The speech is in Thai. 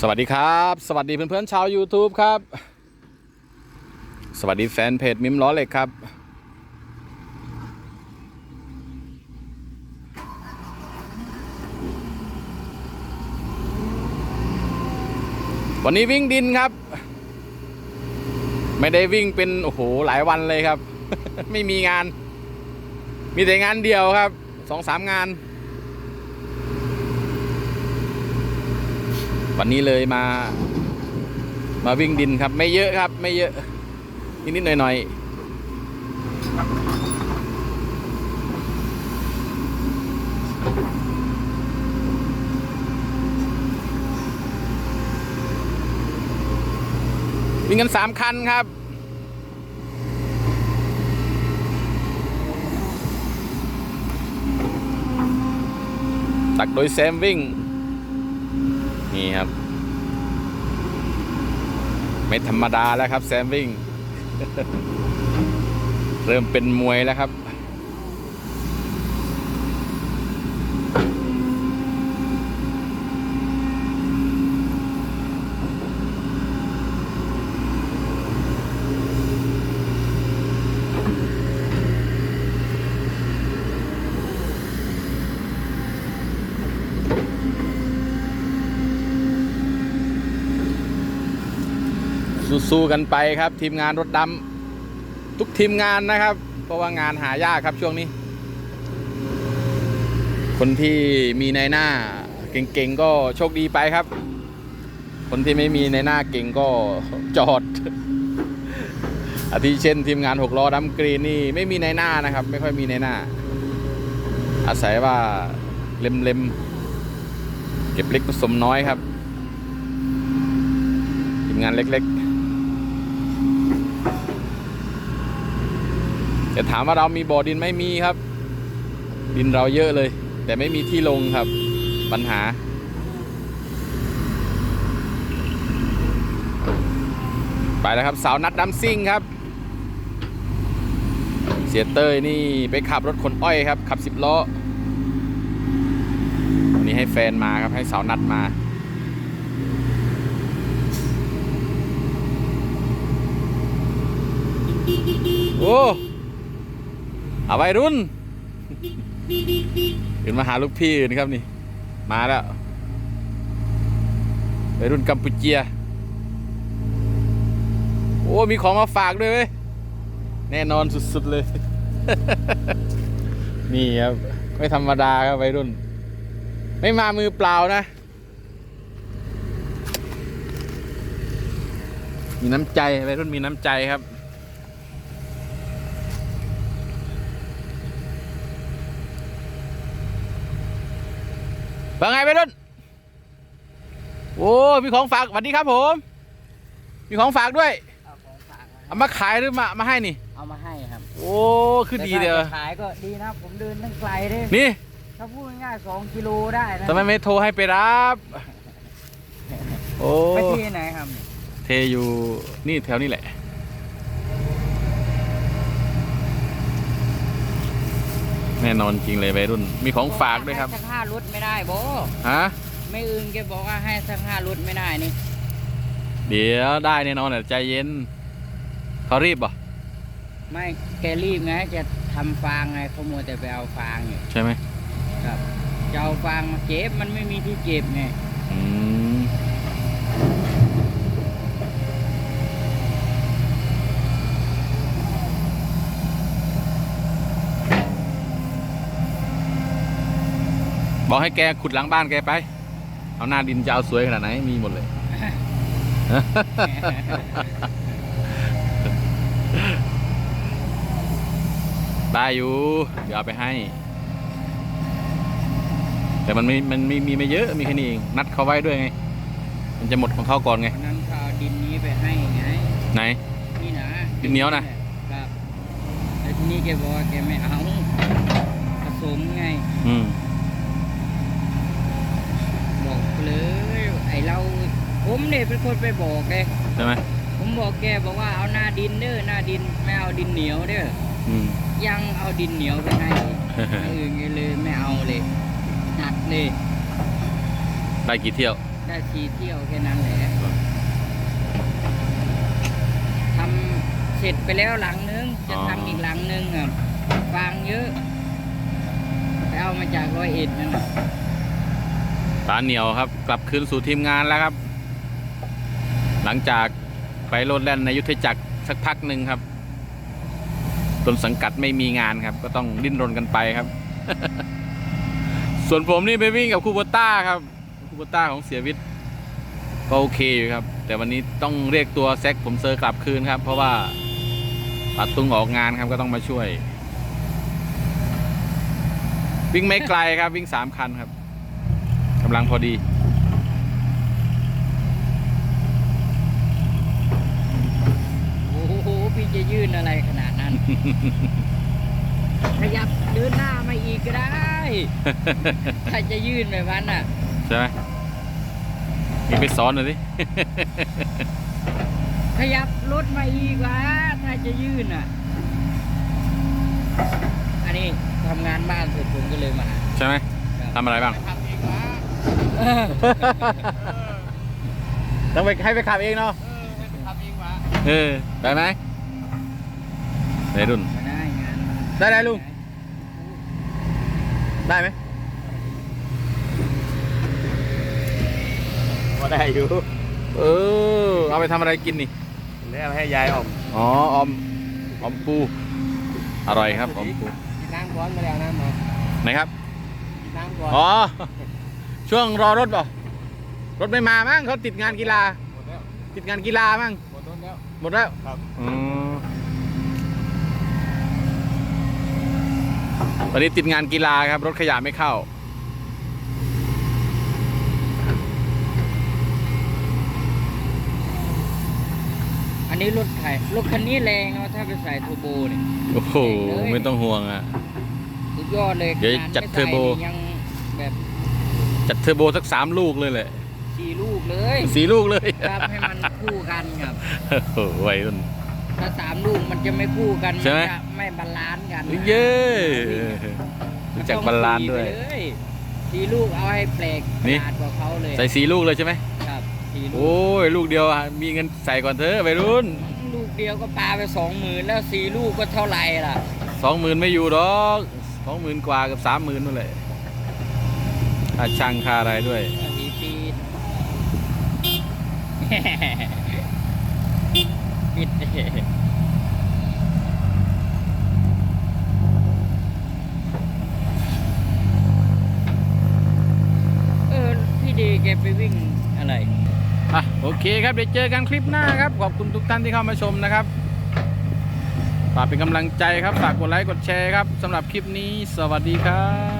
สวัสดีครับ สวัสดีเพื่อนๆชาว YouTube ครับ สวัสดีแฟนเพจมิมล้อเหล็กครับ วันนี้วิ่งดินครับ ไม่ได้วิ่งเป็น โอ้โห หลายวันเลยครับ ไม่มีงาน มีแต่งานเดียวครับสองสามงาน วันนี้เลยมา มาวิ่งดินครับ ไม่เยอะครับ ไม่เยอะ นิดๆหน่อยๆวิ่งกันสามคันครับตักโดยแซมวิ่ง นี่ครับ ไม่ธรรมดาแล้วครับแซมวิ่ง เริ่มเป็นมวยแล้วครับ สู้ๆกันไปครับ ทีมงานรถดำทุกทีมงานนะครับ เพราะว่างานหายากครับช่วงนี้ คนที่มีในหน้าเก่งๆก็โชคดีไปครับ คนที่ไม่มีในหน้าเก่งก็จอดอาทิเช่นทีมงานหกล้อดำกรีนนี่ไม่มีในหน้านะครับ ไม่ค่อยมีในหน้า อาศัยว่าเล็มๆเก็บเล็กผสมน้อยครับ ทีมงานเล็ก ๆ แต่ถามว่าเรามีบ่อดินไหม่มีครับ ดินเราเยอะเลย แต่ไม่มีที่ลงครับ ปัญหา ไปแล้วครับสาวนัดดำซิ่งครับ เสียเต้ยนี่ไปขับรถขนอ้อยครับ ขับสิบล้อวันนี้ให้แฟนมาครับให้สาวนัดมาโอ้ เอาวัยรุ่นขึ้นมาหาลูกพี่อื่นครับนี่ มาแล้ววัยรุ่นกัมพูเชีย โอ้ มีของมาฝากด้วยเว้ย แน่นอนสุดๆเลย นี่ครับ ไม่ธรรมดาครับวัยรุ่น ไม่มามือเปล่านะ มีน้ำใจวัยรุ่นมีน้ำใจครับ ว่าไงไปรุ่นโอ้มีของฝากสวัสดีครับผม มีของฝากด้วยเอาของฝากมาเอามาขายหรือมามาให้นี่ เอามาให้ครับโอ้คือดีเดียวแต่ถ้าจะขายก็ดีนะผมเดินตั้งไกลเลยนี่ถ้าพูดง่ายๆสองกิโลได้นะทำไมไม่โทรให้ไปรับ โอ้ไปที่ไหนครับ เทอยู่นี่แถวนี้แหละ แน่นอนจริงเลยวัยรุ่น มีของฝากด้วยครับ ให้สักห้ารถไม่ได้โบฮะ ไม่อื่นแกบอกว่าให้สักห้ารถไม่ได้นี่เดี๋ยวได้แน่นอนแต่ใจเย็นเขารีบป่ะไม่แกรีบไงจะทำฟางไงเขามัวแต่ไปเอาฟางอยู่ใช่ไหมครับจะเอาฟางมาเก็บมันไม่มีที่เก็บไงอืม บอกให้แกขุดหลังบ้านแกไป เอาหน้าดินจะเอาสวยขนาดไหนมีหมดเลย ได้อยู่ เดี๋ยวเอาไปให้ แต่มันไม่มันไม่มีไม่เยอะมีแค่นี้เองนัดเขาไว้ด้วยไง มันจะหมดของเขาก่อนไง วันนั้นเขาเอาดินนี้ไปให้ไง ไหน นี่นะดินเหนียวนะ ครับแต่ทีนี้แกบอกว่าแกไม่เอาผสมไง อืม บอก เลยไอเราผมเนี่ยเป็นคนไปบอกแกใช่ไหมผมบอกแกบอกว่าเอาหน้าดินเด้อหน้าดินไม่เอาดินเหนียวเด้ออืมยังเอาดินเหนียวไปให้อย่างอื่นแกเลยไม่เอาเลยหนักเลยได้กี่เที่ยว ได้สี่เที่ยวแค่นั้นแหละทำเสร็จไปแล้วหลังนึงจะทำอีกหลังนึงอะฟางเยอะไปเอามาจากร้อยเอ็ดนั่นน่ะ ตาเหนียวครับ กลับคืนสู่ทีมงานแล้วครับ หลังจากไปโลดแล่นในยุทธจักรสักพักหนึ่งครับต้นสังกัดไม่มีงานครับ ก็ต้องดิ้นรนกันไปครับ ส่วนผมนี่ไปวิ่งกับคูโบต้าครับคูโบต้าของเสียวิทย์ก็โอเคอยู่ครับ แต่วันนี้ต้องเรียกตัวแซกผมเซอร์กลับคืนครับ เพราะว่าปัดตุงออกงานครับก็ต้องมาช่วย วิ่งไม่ไกลครับวิ่งสามคันครับ กำลังพอดี โอ้โห พี่จะยื่นอะไรขนาดนั้น ขยับเดินหน้ามาอีกก็ได้ ถ้าจะยื่นแบบนั้นอะ ใช่ไหมนี่ไปสอนหน่อยดิ ขยับรถมาอีกวะถ้าจะยื่นอะ อันนี้ทำงานบ้านเสร็จผมก็เลยมาใช่ไหมครับทำอะไรบ้าง ทำเองวะ ต้องไปให้ไปขับเองเนาะทำเองวะเออ ได้ไหมได้รุ่น ไม่ได้งานได้ได้ลุง ได้ไหมก็ได้อยู่เออ เอาไปทำอะไรกินนี่ แล้วให้ยายออกอ๋อ ออม ออมปู อร่อยครับ ออมปู กินน้ำร้อนมาแล้วน้ำมาไหนครับกินน้ำร้อน อ๋อ ช่วงรอรถเปล่ารถไม่มามั้งเขาติดงานกีฬา หมดแล้วติดงานกีฬามั้งหมดต้นแล้ว หมดแล้วครับ อืมตอนนี้ติดงานกีฬาครับ รถขยะไม่เข้า อันนี้รถไถรถคันนี้แรงเนาะถ้าไปใส่เทอร์โบเนี่ย โอ้โห ไม่ต้องห่วงอะ สุดยอดเลยเดี๋ยวขนาจัดไม่เทอร์โบใส่นี่ยังแบบ จัดเทอร์โบสักสามลูกเลยแหละสี่ลูกเลยสี่ลูกเลยครับให้มันคู่กันครับโอ้โหวัยรุ่นถ้าสามลูกมันจะไม่คู่กันใช่ไหมนจะไม่บาลานซ์กันเย้รู้จักบาลานซ์ด้วยต้องสี่ไปเลสี่ลูกเอาให้แปลกนี่ขนาดกว่าเขาเลยใส่สี่ลูกเลยใช่ไหมครับสี่ลูกโอ้ยลูกเดียวอะมีเงินใส่ก่อนเถอะวัยรุ่น ลูกเดียวก็ปาไปสองหมื่นแล้วสี่ลูกก็เท่าไหร่ล่ะสองหมื่นไม่อยู่หรอกสองหมื่นกว่ากับสามหมื่นนู่นแหละ ค่าช่างค่าอะไรด้วยสี่ปีปิดเออพี่ดีแกไปวิ่งอะไรอะโอเคครับเดี๋ยวเจอกันคลิปหน้าครับ ขอบคุณทุกท่านที่เข้ามาชมนะครับฝากเป็นกำลังใจครับฝากกดไลค์กดแชร์ครับสำหรับคลิปนี้ สวัสดีครับ